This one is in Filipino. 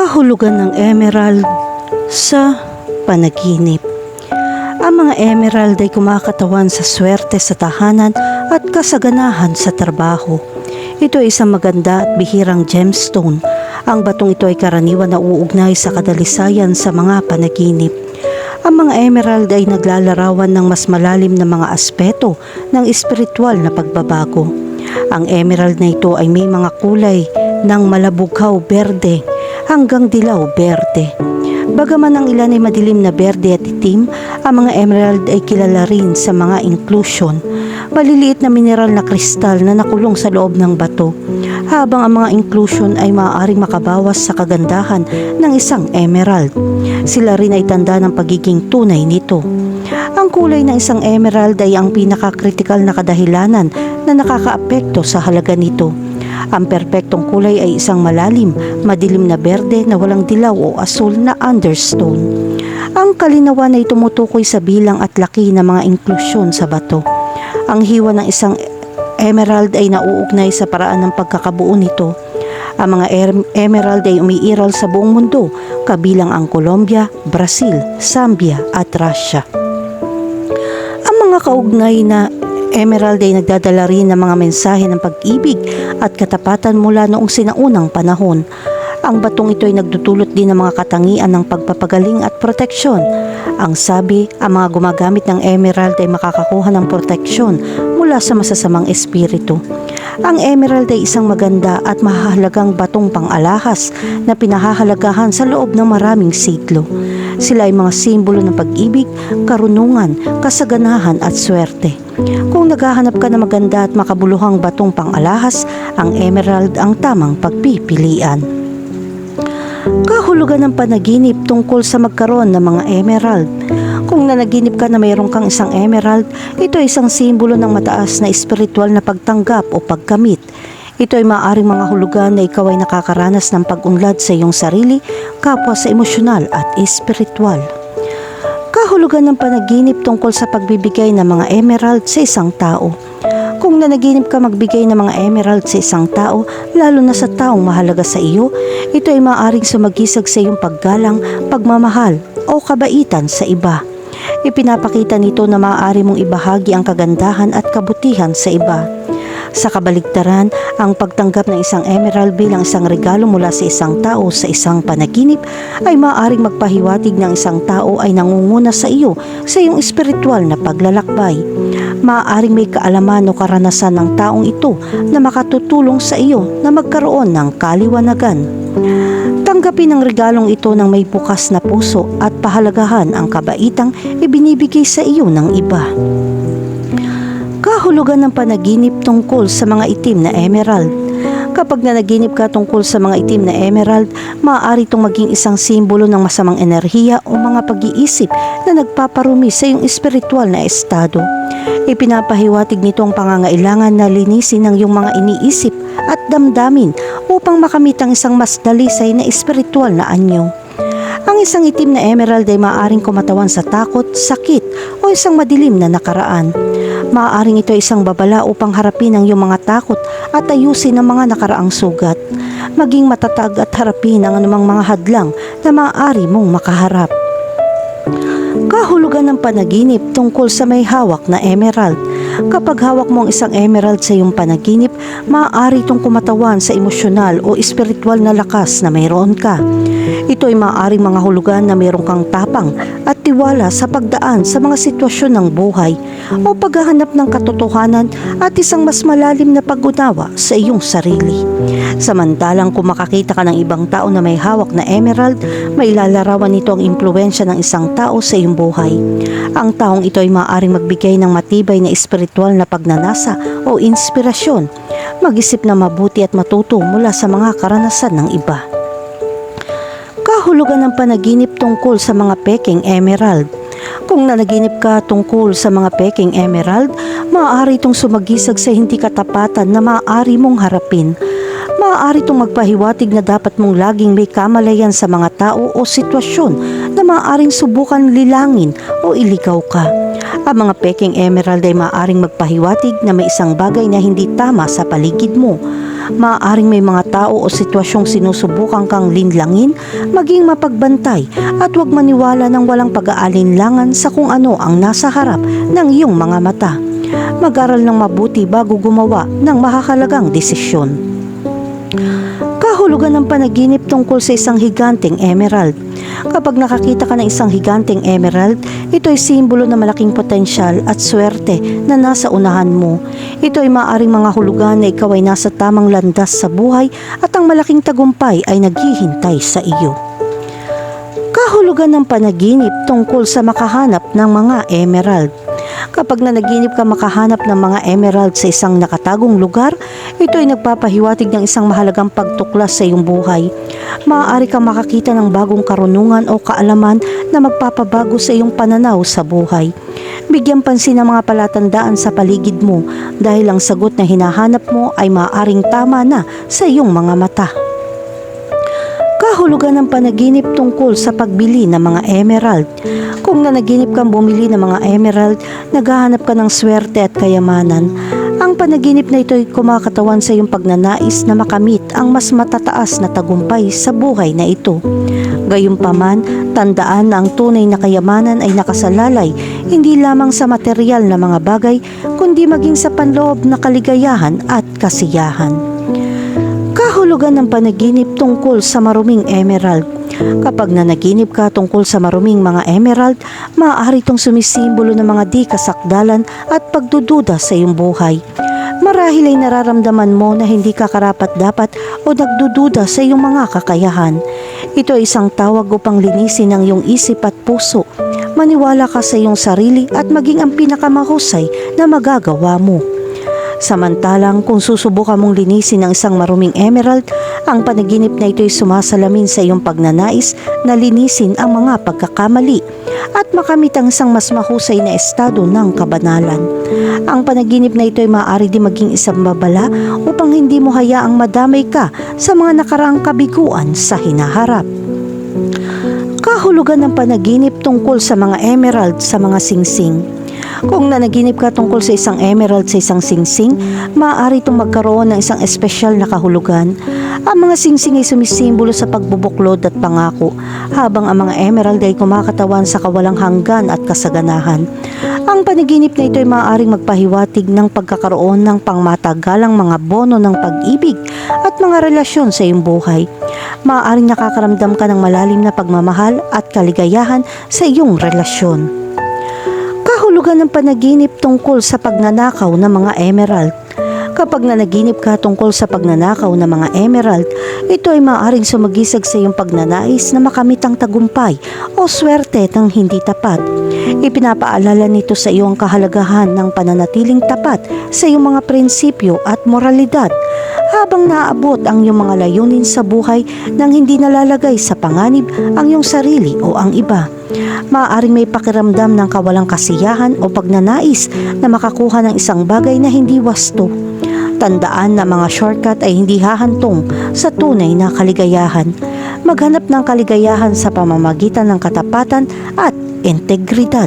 Kahulugan ng emerald sa panaginip. Ang mga emerald ay kumakatawan sa swerte sa tahanan at kasaganahan sa trabaho. Ito ay isang maganda at bihirang gemstone. Ang batong ito ay karaniwan na uugnay sa kadalisayan sa mga panaginip. Ang mga emerald ay naglalarawan ng mas malalim na mga aspeto ng espiritual na pagbabago. Ang emerald na ito ay may mga kulay ng malabughaw berde hanggang dilaw berde. Bagaman ang ilan ay madilim na berde at itim, ang mga emerald ay kilala rin sa mga inclusion, maliliit na mineral na kristal na nakulong sa loob ng bato, habang ang mga inclusion ay maaaring makabawas sa kagandahan ng isang emerald. Sila rin ay tanda ng pagiging tunay nito. Ang kulay ng isang emerald ay ang pinakakritikal na kadahilanan na nakakaapekto sa halaga nito. Ang perpektong kulay ay isang malalim, madilim na berde na walang dilaw o asul na understone. Ang kalinawan ay tumutukoy sa bilang at laki ng mga inklusyon sa bato. Ang hiwa ng isang emerald ay nauugnay sa paraan ng pagkakabuo nito. Ang mga em- emerald ay umiiral sa buong mundo, kabilang ang Colombia, Brazil, Zambia at Russia. Ang mga kaugnay na emerald ay nagdadala rin ng mga mensahe ng pag-ibig at katapatan mula noong sinaunang panahon. Ang batong ito ay nagdudulot din ng mga katangian ng pagpapagaling at proteksyon. Ang sabi, ang mga gumagamit ng emerald ay makakakuha ng proteksyon mula sa masasamang espiritu. Ang emerald ay isang maganda at mahalagang batong pang-alahas na pinahahalagahan sa loob ng maraming siglo. Sila ay mga simbolo ng pag-ibig, karunungan, kasaganahan at swerte. Kung naghahanap ka ng maganda at makabuluhang batong pang-alahas, ang emerald ang tamang pagpipilian. Kahulugan ng panaginip tungkol sa magkaroon ng mga emerald. Kung nanaginip ka na mayroon kang isang emerald, ito ay isang simbolo ng mataas na espiritual na pagtanggap o pagkamit. Ito ay maaaring mga hulugan na ikaw ay nakakaranas ng pag-unlad sa iyong sarili, kapwa sa emosyonal at espiritual. Kahulugan ng panaginip tungkol sa pagbibigay ng mga emerald sa isang tao. Kung nanaginip ka magbigay ng mga emerald sa isang tao, lalo na sa taong mahalaga sa iyo, ito ay maaaring sumagisag sa iyong paggalang, pagmamahal o kabaitan sa iba. Ipinapakita nito na maaari mong ibahagi ang kagandahan at kabutihan sa iba. Sa kabaligtaran, ang pagtanggap ng isang emerald bilang isang regalo mula sa isang tao sa isang panaginip ay maaaring magpahiwatig ng isang tao ay nangunguna sa iyo sa iyong espiritual na paglalakbay. Maaaring may kaalaman o karanasan ng taong ito na makatutulong sa iyo na magkaroon ng kaliwanagan. Tanggapin ang regalong ito ng may bukas na puso at pahalagahan ang kabaitang ibinibigay sa iyo ng iba. Kahulugan ng panaginip tungkol sa mga itim na emerald. Kapag nanaginip ka tungkol sa mga itim na emerald, maaari itong maging isang simbolo ng masamang enerhiya o mga pag-iisip na nagpaparumi sa iyong espiritual na estado. Ipinapahiwatig nito ang pangangailangan na linisin ang iyong mga iniisip at damdamin upang makamit ang isang mas dalisay na espiritual na anyo. Ang isang itim na emerald ay maaaring kumatawan sa takot, sakit o isang madilim na nakaraan. Maaaring ito ay isang babala upang harapin ang iyong mga takot at ayusin ang mga nakaraang sugat. Maging matatag at harapin ang anumang mga hadlang na maaari mong makaharap. Kahulugan ng panaginip tungkol sa may hawak na emerald. Kapag hawak mo ang isang emerald sa iyong panaginip, maaari itong kumatawan sa emosyonal o espiritual na lakas na mayroon ka. Ito ay maaaring mga hulugan na mayroon kang tapang at tiwala sa pagdaan sa mga sitwasyon ng buhay o paghahanap ng katotohanan at isang mas malalim na pag-unawa sa iyong sarili. Samantalang kung makakita ka ng ibang tao na may hawak na emerald, may lalarawan nito ang impluensya ng isang tao sa iyong buhay. Ang taong ito ay maaaring magbigay ng matibay na espiritual na pagnanasa o inspirasyon, mag-isip na mabuti at matuto mula sa mga karanasan ng iba. Kahulugan ng panaginip tungkol sa mga peking emerald. Kung nanaginip ka tungkol sa mga peking emerald, maaari itong sumagisag sa hindi katapatan na maaari mong harapin. Maaari itong magpahiwatig na dapat mong laging may kamalayan sa mga tao o sitwasyon na maaaring subukan lilangin o iligaw ka. Ang mga peking emerald ay maaaring magpahiwatig na may isang bagay na hindi tama sa paligid mo. Maaaring may mga tao o sitwasyong sinusubukan kang linlangin, maging mapagbantay at huwag maniwala ng walang pag-aalinlangan sa kung ano ang nasa harap ng iyong mga mata. Mag-aral ng mabuti bago gumawa ng makakalagang desisyon. Kahulugan ng panaginip tungkol sa isang higanteng emerald. Kapag nakakita ka ng isang higanteng emerald, ito ay simbolo ng malaking potensyal at swerte na nasa unahan mo. Ito ay maaaring mga hulugan na ikaw ay nasa tamang landas sa buhay at ang malaking tagumpay ay naghihintay sa iyo. Kahulugan ng panaginip tungkol sa makahanap ng mga emerald. Kapag nanaginip ka makahanap ng mga emerald sa isang nakatagong lugar, ito ay nagpapahiwatig ng isang mahalagang pagtuklas sa iyong buhay. Maaari kang makakita ng bagong karunungan o kaalaman na magpapabago sa iyong pananaw sa buhay. Bigyan pansin ang mga palatandaan sa paligid mo dahil ang sagot na hinahanap mo ay maaaring tama na sa iyong mga mata. Kahulugan ng panaginip tungkol sa pagbili ng mga emerald. Kung nanaginip kang bumili ng mga emerald, naghahanap ka ng swerte at kayamanan. Ang panaginip na ito ay kumakatawan sa iyong pagnanais na makamit ang mas matataas na tagumpay sa buhay na ito. Gayunpaman, tandaan na ang tunay na kayamanan ay nakasalalay hindi lamang sa material na mga bagay, kundi maging sa panloob na kaligayahan at kasiyahan. Kahulugan ng panaginip tungkol sa maruming emerald. Kapag nanaginip ka tungkol sa maruming mga emerald, maaari itong sumisimbolo ng mga di kasakdalan at pagdududa sa iyong buhay. Marahil ay nararamdaman mo na hindi ka karapat dapat o nagdududa sa iyong mga kakayahan. Ito ay isang tawag upang linisin ang iyong isip at puso. Maniwala ka sa iyong sarili at maging ang pinakamahusay na magagawa mo. Samantalang kung susubukan mong linisin ang isang maruming emerald, ang panaginip na ito ay sumasalamin sa iyong pagnanais na linisin ang mga pagkakamali at makamit ang isang mas mahusay na estado ng kabanalan. Ang panaginip na ito ay maaari din maging isang babala upang hindi mo hayaang madamay ka sa mga nakaraang kabiguan sa hinaharap. Kahulugan ng panaginip tungkol sa mga emerald sa mga singsing. Kung nanaginip ka tungkol sa isang emerald sa isang singsing, maaari itong magkaroon ng isang espesyal na kahulugan. Ang mga singsing ay sumisimbolo sa pagbubuklod at pangako, habang ang mga emerald ay kumakatawan sa kawalang hanggan at kasaganahan. Ang panaginip na ito ay maaaring magpahiwatig ng pagkakaroon ng pangmatagalang mga bono ng pag-ibig at mga relasyon sa iyong buhay. Maaaring nakakaramdam ka ng malalim na pagmamahal at kaligayahan sa iyong relasyon kahulugan ng panaginip tungkol sa pagnanakaw ng mga emerald. Kapag nanaginip ka tungkol sa pagnanakaw ng mga emerald, ito ay maaaring sumagisag sa iyong pagnanais na makamit ang tagumpay o swerte ng hindi tapat. Ipinapaalala nito sa iyo ang kahalagahan ng pananatiling tapat sa iyong mga prinsipyo at moralidad habang naaabot ang iyong mga layunin sa buhay nang hindi nalalagay sa panganib ang iyong sarili o ang iba. Maaaring may pakiramdam ng kawalang kasiyahan o pagnanais na makakuha ng isang bagay na hindi wasto. Tandaan na mga shortcut ay hindi hahantong sa tunay na kaligayahan. Maghanap ng kaligayahan sa pamamagitan ng katapatan at integridad.